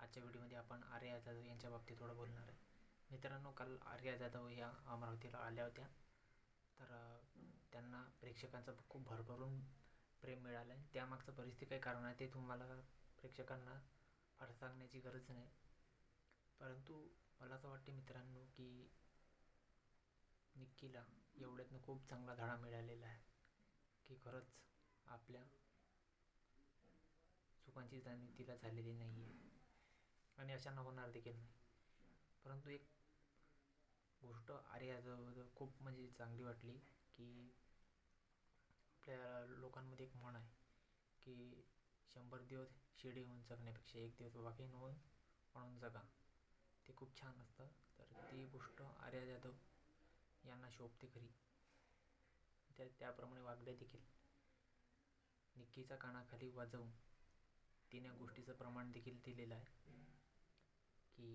आजच्या व्हिडिओमध्ये आपण आर्या जाधव यांच्या बाबतीत थोडं बोलणार आहे. मित्रांनो काल आर्या जाधव या अमरावतीला आल्या होत्या. तर त्यांना प्रेक्षकांचं खूप भरभरून प्रेम मिळालं आहे त्यामागचं परिस्थिती काही कारण आहे ते तुम्हाला प्रेक्षकांना फार सांगण्याची गरज नाही. परंतु मला असं वाटते मित्रांनो की निक्कीला एवढ्यातनं खूप चांगला धडा मिळालेला आहे की खरंच आपल्या चुकांची जाणीव तिला झालेली नाही आहे आणि अशांना होणार देखील नाही. परंतु एक गोष्ट आर्याजवळ खूप म्हणजे चांगली वाटली की आपल्या लोकांमध्ये एक म्हण आहे की शंभर दिवस शिडी होऊन जगण्यापेक्षा एक दिवस वाघीण होऊन म्हणून जगा. ते खूप छान असतं. तर ती गोष्ट आर्या जाधव यांना शोभते खरी. त्या त्याप्रमाणे वागल्या देखील. निक्कीचा कानाखाली वाजवून तिने गोष्टीचं प्रमाण देखील दिलेलं आहे. की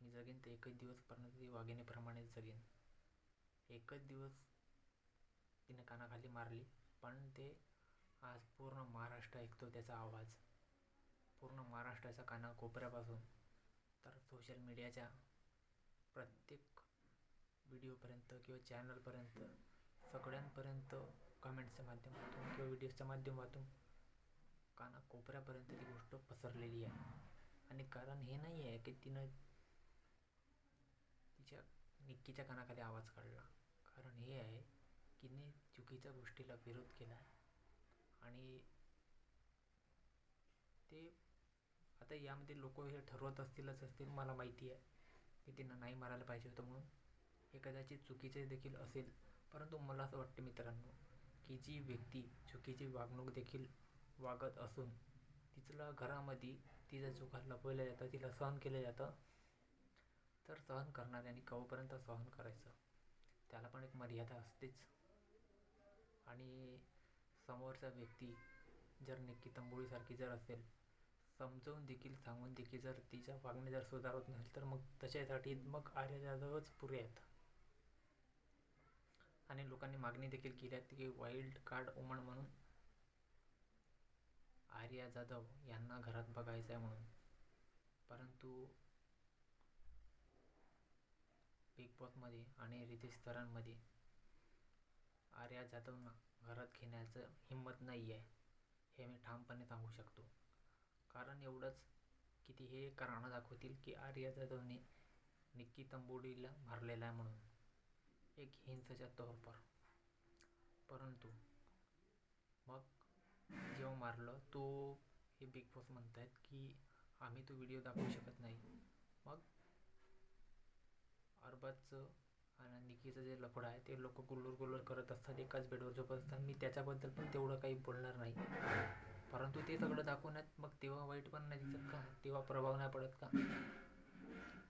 मी जगेन ते एकच दिवस परंतु ती वाघिणीप्रमाणेच जगेन. एकच दिवस तिने कानाखाली मारली पण ते आज पूर्ण महाराष्ट्र ऐकतो त्याचा आवाज. पूर्ण महाराष्ट्राच्या कानाकोपऱ्यापासून. तर सोशल मीडियाच्या प्रत्येक व्हिडिओपर्यंत किंवा चॅनलपर्यंत सगळ्यांपर्यंत कमेंट्सच्या माध्यमातून किंवा व्हिडिओजच्या माध्यमातून कानाकोपऱ्यापर्यंत ती गोष्ट पसरलेली आहे. कारण हे नाही आहे की तिनं तिच्या निक्कीच्या कानाखाली आवाज काढला. कारण हे आहे की तिने चुकीच्या गोष्टीला विरोध केला. आणि ते आता यामध्ये लोक हे ठरवत असतीलच असतील मला माहिती आहे. की तिनं नाही मारायला पाहिजे होतं म्हणून हे कदाचित चुकीचे देखील असेल. परंतु मला असं वाटतं मित्रांनो की जी व्यक्ती चुकीची वागणूक देखील वागत असून तिचला घरामध्ये तिच्या चुका लपवल्या जातं तिला सहन केलं जातं. तर सहन करणाऱ्याने कवपर्यंत सहन करायचं. त्याला पण एक मर्यादा असतेच. आणि समोरचा व्यक्ती जर निक्की तंबोळीसारखी जर असेल समजवून देखील सांगून देखील जर तिच्या वागणे जर सुधारत नसेल तर मग तशासाठी मग आर्या जाधवच पुरे आहेत. आणि लोकांनी मागणी देखील केली आहे की वाईल्ड कार्ड वुमन म्हणून आर्या जाधव यांना घरात बघायचं आहे म्हणून. परंतु बिग बॉसमध्ये आणि रितेश थरांमध्ये आर्या जाधवना घरात घेण्याचं हिंमत नाही आहे हे मी ठामपणे सांगू शकतो. कारण एवढंच की ती हे कारणं दाखवतील की आर्या जाधवने निक्की तंबोडीला मारलेला आहे म्हणून. एक हिंसाच्या तौर पर परंतु मग जेव्हा मारलं तो हे बिग बॉस म्हणत आहेत की आम्ही तो व्हिडिओ दाखवू शकत नाही. मग अरबाजचं आणि निकीचं जे लफडं आहे ते लोक गुल्लर गुल्लर करत असतात एकाच बेडवर झोपत असतात. मी त्याच्याबद्दल पण तेवढं काही बोलणार नाही. परंतु ते सगळं दाखवण्यात मग तेव्हा वाईट पण नाही दिसत का? तेव्हा प्रभाव नाही पडत का?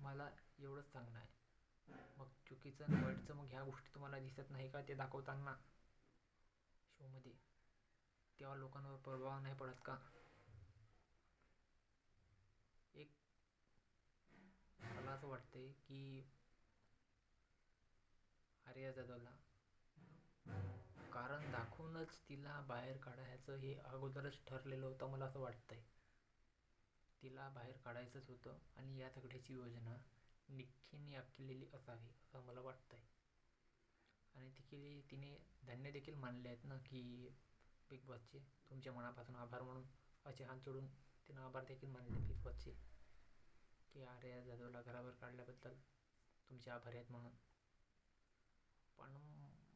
मला एवढंच सांगणं आहे. मग चुकीचं आणि वाईटचं मग ह्या गोष्टी तुम्हाला दिसत नाही का ते दाखवताना? शोमध्ये तेव्हा लोकांवर प्रभाव नाही पडत का? एक मला असं वाटतंय की आर्या जाधवला कारण दाखवूनच तिला बाहेर काढायचं हे अगोदरच ठरलेलं होतं मला असं वाटतंय. तिला बाहेर काढायचंच होतं आणि या सगळ्याची योजना निक्कीने आखलेली असावी असं मला वाटतंय. आणि ती तिने धन्य देखील मानले आहेत ना की बिग बॉसचे तुमच्या मनापासून आभार म्हणून असे हात जोडून तिनं आभार देखील मानले बिग बॉसचे की आर्या जाधवला घरावर काढल्याबद्दल तुमचे आभार आहेत म्हणून. पण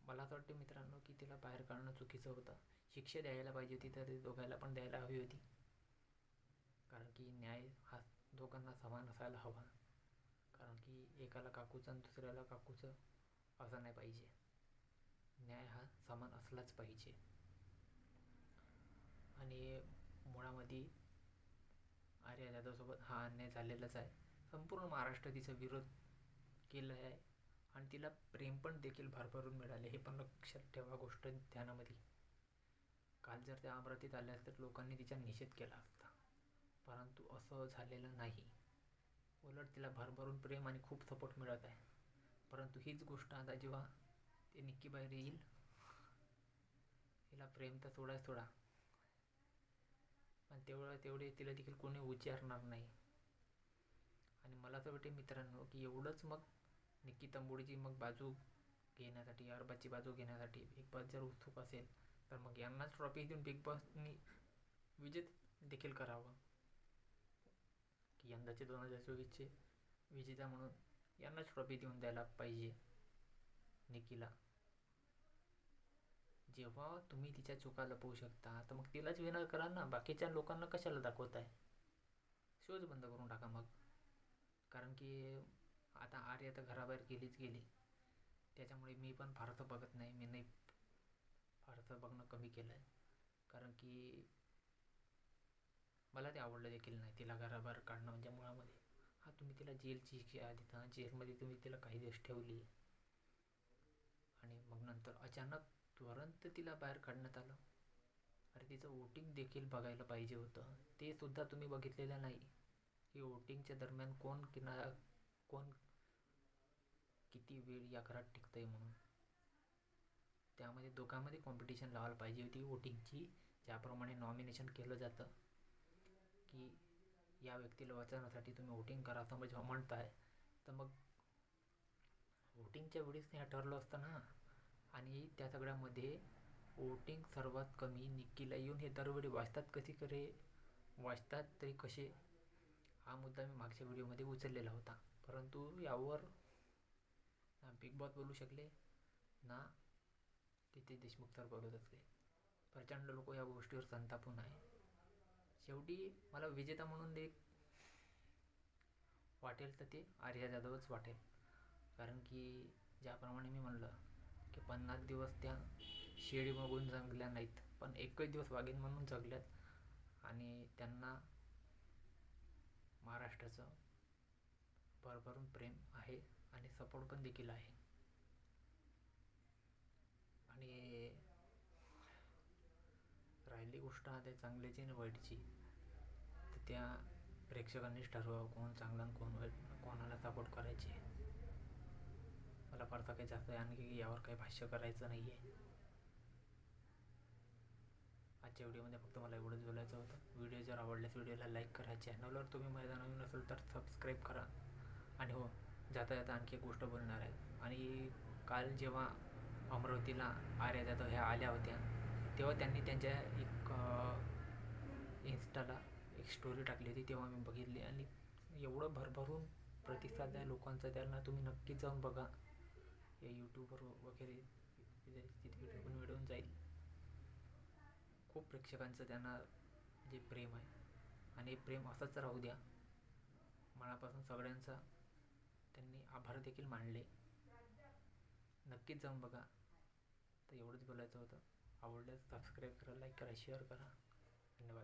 मला असं वाटते मित्रांनो की तिला बाहेर काढणं चुकीचं होतं. शिक्षा द्यायला पाहिजे होती तर दोघायला पण द्यायला हवी होती. कारण की न्याय हा दोघांना समान असायला हवा. कारण की एकाला काकूचं आणि दुसऱ्याला काकूचं असं नाही पाहिजे. न्याय हा समान असलाच पाहिजे. आणि मुळामध्ये आर्या जाधवसोबत हा अन्याय झालेलाच आहे. संपूर्ण महाराष्ट्र तिचा विरोध केला आहे आणि तिला प्रेम पण देखील भरभरून मिळाले. हे पण लक्षात ठेवा गोष्ट ध्यानामध्ये. काल जर त्या अमरावतीत आल्या तर लोकांनी तिचा निषेध केला असता. परंतु असं झालेलं नाही. उलट तिला भरभरून प्रेम आणि खूप सपोर्ट मिळत आहे. परंतु हीच गोष्ट आता जेव्हा ते निक्की बाहेर येईल हिला प्रेम तर सोडाच सोडा. पण तेवढं तेवढे तिला देखील कोणी विचारणार नाही. आणि मला तर वाटते मित्रांनो की एवढंच मग निक्की तंबोडीची मग बाजू घेण्यासाठी अरबाची बाजू घेण्यासाठी बिग बॉस जर उत्सुक असेल तर मग यांनाच ट्रॉफी देऊन बिग बॉसनी विजेत देखील करावं. की यंदाचे दोन हजार चोवीसचे विजेता म्हणून यांनाच ट्रॉफी देऊन द्यायला पाहिजे निकीला. जेव्हा तुम्ही तिच्या चुका लपवू शकता तर मग तिलाच विनर करा ना. बाकीच्या लोकांना कशाला दाखवताय? शोज बंद करून टाका मग. कारण की आता आर्या तर घराबाहेर गेलीच गेली. त्याच्यामुळे मी पण फारसं बघत नाही. मी नाही फारसं बघणं कमी केलं आहे कारण की मला ते आवडलं देखील नाही तिला घराबाहेर काढणं म्हणजे मुळामध्ये. हा तुम्ही तिला जेलची शिक्षा देता. जेलमध्ये तुम्ही तिला काही दिवस ठेवली. आणि मग नंतर अचानक तुरंत तिला बाहेर काढण्यात आलं. अरे तिचं वोटिंग देखील बघायला पाहिजे होतं. ते सुद्धा तुम्ही बघितलेलं नाही. की वोटिंगच्या दरम्यान कोण किना कोण किती वेळ या घरात टिकतं आहे म्हणून? त्यामध्ये दोघांमध्ये कॉम्पिटिशन लावायला पाहिजे होती. वोटिंगची ज्याप्रमाणे नॉमिनेशन केलं जातं की या व्यक्तीला वाचवण्यासाठी तुम्ही वोटिंग करा. असं म्हणजे म्हणताय तर मग वोटिंगच्या वेळेस हे ठरलं असतं ना. आणि त्या सगळ्यामध्ये वोटिंग सर्वात कमी निक्कीला येऊन हे दरवेळी वाचतात कशी करे वाचतात तरी कसे? हा मुद्दा मी मागच्या व्हिडिओमध्ये उचललेला होता. परंतु यावर ना बिग बॉस बोलू शकले ना तिथे देशमुख सर बोलत असले प्रचंड लोक या गोष्टीवर संतापून आहे. शेवटी मला विजेता म्हणून एक वाटेल तर ते आर्या जाधवच वाटेल. कारण की ज्याप्रमाणे मी म्हणलं की पन्नास दिवस त्या शेळी बघून जगल्या नाहीत. पण एकच दिवस वाघीण म्हणून जगल्यात. आणि त्यांना महाराष्ट्राचं भरभरून प्रेम आहे आणि सपोर्ट पण देखील आहे. आणि राहिली गोष्ट आता चांगल्याची आणि वाईटची. तर त्या प्रेक्षकांनीच ठरवावं कोण चांगला आणि कोण वाईट कोणाला सपोर्ट करायची. मला फारसा काही जास्त आणखी यावर काही भाष्य करायचं नाही आहे आजच्या व्हिडिओमध्ये फक्त मला एवढंच बोलायचं होतं. व्हिडिओ जर आवडल्यास व्हिडिओला लाईक करा चॅनलवर तुम्ही माझ्या नवीन असेल तर सबस्क्राईब करा. आणि हो जाता जाता आणखी एक गोष्ट बोलणार आहे. आणि काल जेव्हा अमरावतीला आर्या जाधव ह्या आल्या होत्या तेव्हा त्यांनी त्यांच्या एक इन्स्टाला एक स्टोरी टाकली होती तेव्हा मी बघितली. आणि एवढं भरभरून प्रतिसाद आहे लोकांचा त्यांना तुम्ही नक्कीच जाऊन बघा. या यूट्यूबवर वगैरे म्हणजे तिथे व्हिडिओ पण मिळून जाईल. खूप प्रेक्षकांचं त्यांना जे प्रेम आहे. आणि प्रेम असंच राहू द्या. मनापासून सगळ्यांचा त्यांनी आभार देखील मानले. नक्कीच जाऊन बघा. तर एवढंच बोलायचं होतं. आवडल्यास सबस्क्राईब करा लाईक करा शेअर करा. धन्यवाद.